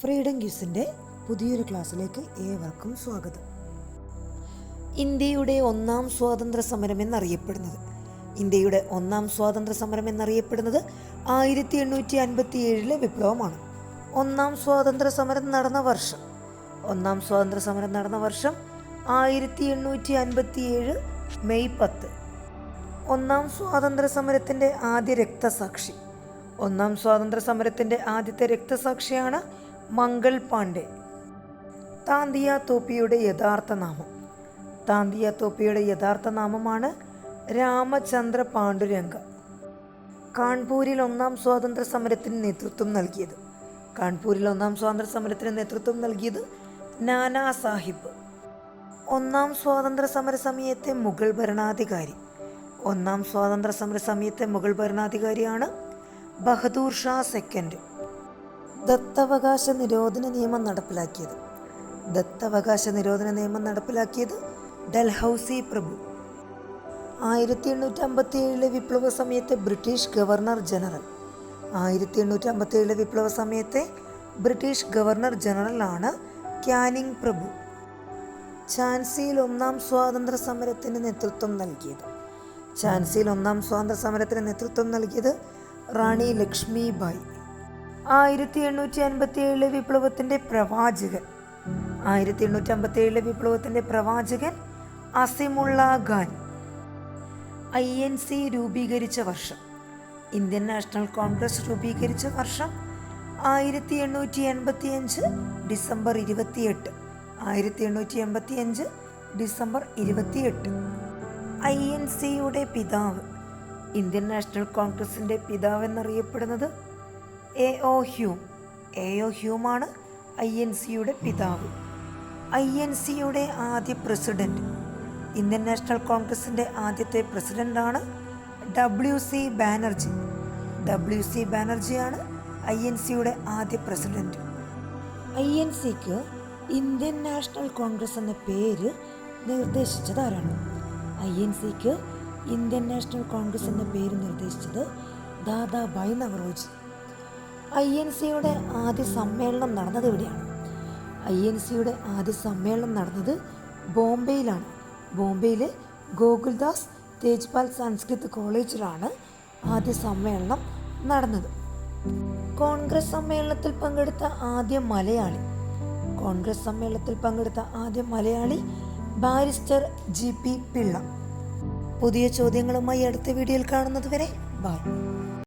Freedom ക്യൂസിന്റെ പുതിയൊരു ക്ലാസ്സിലേക്ക് ഏവർക്കും സ്വാഗതം. ഇന്ത്യയുടെ ഒന്നാം സ്വാതന്ത്ര്യ സമരം എന്നറിയപ്പെടുന്നത്. ഇന്ത്യയുടെ ഒന്നാം സ്വാതന്ത്ര്യ സമരം എന്നറിയപ്പെടുന്നത് ആയിരത്തി എണ്ണൂറ്റി അൻപത്തി ഏഴിലെ വിപ്ലവമാണ്. ഒന്നാം സ്വാതന്ത്ര്യ സമരം നടന്ന വർഷം. ഒന്നാം സ്വാതന്ത്ര്യ സമരം നടന്ന വർഷം ആയിരത്തി എണ്ണൂറ്റി അൻപത്തി ഏഴ് മെയ് പത്ത്. ഒന്നാം സ്വാതന്ത്ര്യ സമരത്തിന്റെ ആദ്യ രക്തസാക്ഷി. ഒന്നാം സ്വാതന്ത്ര്യ സമരത്തിന്റെ ആദ്യത്തെ രക്തസാക്ഷിയാണ് മംഗൾ പാണ്ഡെ. താന്തിയ തോപ്പിയുടെ യഥാർത്ഥ നാമം. താന്തിയ തോപ്പിയുടെ യഥാർത്ഥ നാമമാണ് രാമചന്ദ്ര പാണ്ഡുരംഗ. കാൺപൂരിൽ ഒന്നാം സ്വാതന്ത്ര്യ സമരത്തിന് നേതൃത്വം നൽകിയത്. കാൺപൂരിൽ ഒന്നാം സ്വാതന്ത്ര്യ സമരത്തിന് നേതൃത്വം നൽകിയത് നാനാ സാഹിബ്. ഒന്നാം സ്വാതന്ത്ര്യ സമര സമയത്തെ മുഗൾ ഭരണാധികാരി. ഒന്നാം സ്വാതന്ത്ര്യ സമര സമയത്തെ മുഗൾ ഭരണാധികാരിയാണ് ബഹദൂർ ഷാ സെക്കൻഡ്. ദത്തവകാശ നിരോധന നിയമം നടപ്പിലാക്കിയത്. ദത്തവകാശ നിരോധന നിയമം നടപ്പിലാക്കിയത് ഡൽഹൌസി പ്രഭു. ആയിരത്തി എണ്ണൂറ്റി അമ്പത്തി ഏഴിലെ വിപ്ലവ സമയത്തെ ബ്രിട്ടീഷ് ഗവർണർ ജനറൽ. ആയിരത്തി എണ്ണൂറ്റി അമ്പത്തി ഏഴിലെ വിപ്ലവ സമയത്തെ ബ്രിട്ടീഷ് ഗവർണർ ജനറൽ ആണ് ക്യാനിങ് പ്രഭു. ഝാൻസിയിൽ ഒന്നാം സ്വാതന്ത്ര്യ സമരത്തിന് നേതൃത്വം നൽകിയത്. ഝാൻസിയിൽ ഒന്നാം സ്വാതന്ത്ര്യ സമരത്തിന് നേതൃത്വം നൽകിയത് റാണി ലക്ഷ്മി ലക്ഷ്മിബായി ആയിരത്തി എണ്ണൂറ്റി അൻപത്തി ഏഴിലെ വിപ്ലവത്തിന്റെ പ്രവാചകൻ. ആയിരത്തി എണ്ണൂറ്റി അമ്പത്തി ഏഴിലെ വിപ്ലവത്തിന്റെ പ്രവാചകൻ Azimullah Khan. I N C രൂപീകരിച്ച വർഷം. ഇന്ത്യൻ നാഷണൽ കോൺഗ്രസ് രൂപീകരിച്ച വർഷം ആയിരത്തി എണ്ണൂറ്റി എൺപത്തി അഞ്ച് ഡിസംബർ ഇരുപത്തിയെട്ട്. ആയിരത്തി എണ്ണൂറ്റി എൺപത്തി അഞ്ച് ഡിസംബർ ഇരുപത്തിയെട്ട്. ഐ എൻ സിയുടെ പിതാവ്. ഇന്ത്യൻ നാഷണൽ കോൺഗ്രസിന്റെ പിതാവ് എന്നറിയപ്പെടുന്നത് A O Hume A O ഹ്യൂമാണ് I N സിയുടെ പിതാവ്. ഐ എൻ സിയുടെ ആദ്യ പ്രസിഡന്റ്. ഇന്ത്യൻ നാഷണൽ കോൺഗ്രസിന്റെ ആദ്യത്തെ പ്രസിഡന്റാണ് W C Banerjee. W C ബാനർജിയാണ് I N സിയുടെ ആദ്യ പ്രസിഡന്റ്. ഐ എൻ സിക്ക് ഇന്ത്യൻ നാഷണൽ കോൺഗ്രസ് എന്ന പേര് നിർദ്ദേശിച്ചത് ആരാണ്? ഐ എൻ സിക്ക് ഇന്ത്യൻ നാഷണൽ കോൺഗ്രസ് എന്ന പേര് നിർദ്ദേശിച്ചത് ദാദാഭായ് നവറോജി. ഐ എൻ സിയുടെ ആദ്യ സമ്മേളനം നടന്നത് എവിടെയാണ്? ഐ എൻ സിയുടെ ആദ്യ സമ്മേളനം നടന്നത് ബോംബെയിലാണ്. ബോംബെയിലെ ഗോകുൽദാസ് തേജ്പാൽ സംസ്കൃത് കോളേജിലാണ് ആദ്യ സമ്മേളനം നടന്നത്. കോൺഗ്രസ് സമ്മേളനത്തിൽ പങ്കെടുത്ത ആദ്യ മലയാളി. കോൺഗ്രസ് സമ്മേളനത്തിൽ പങ്കെടുത്ത ആദ്യ Malayali barrister G P Pillai. പുതിയ ചോദ്യങ്ങളുമായി അടുത്ത വീഡിയോയിൽ കാണുന്നതുവരെ ബൈ.